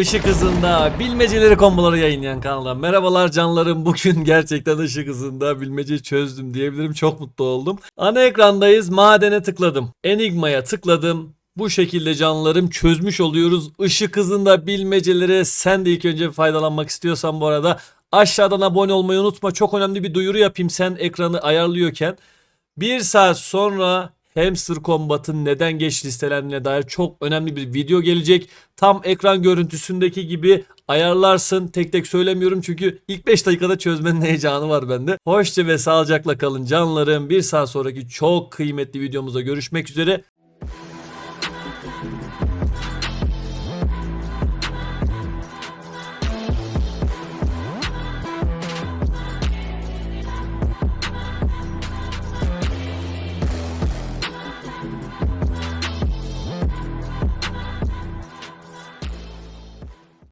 Işık hızında bilmeceleri komboları yayınlayan kanaldan merhabalar canlarım. Bugün gerçekten ışık hızında bilmeceyi çözdüm diyebilirim. Çok mutlu oldum. Ana ekrandayız. Madene tıkladım. Enigmaya tıkladım. Bu şekilde canlarım çözmüş oluyoruz. Işık hızında bilmecelere sen de ilk önce faydalanmak istiyorsan bu arada aşağıdan abone olmayı unutma. Çok önemli bir duyuru yapayım sen ekranı ayarlıyorken. Bir saat sonra Hamster Combat'ın neden geç listelendiğine dair çok önemli bir video gelecek. Tam ekran görüntüsündeki gibi ayarlarsın. Tek tek söylemiyorum çünkü ilk 5 dakikada çözmenin heyecanı var bende. Hoşça ve sağlıcakla kalın canlarım. Bir saat sonraki çok kıymetli videomuzda görüşmek üzere.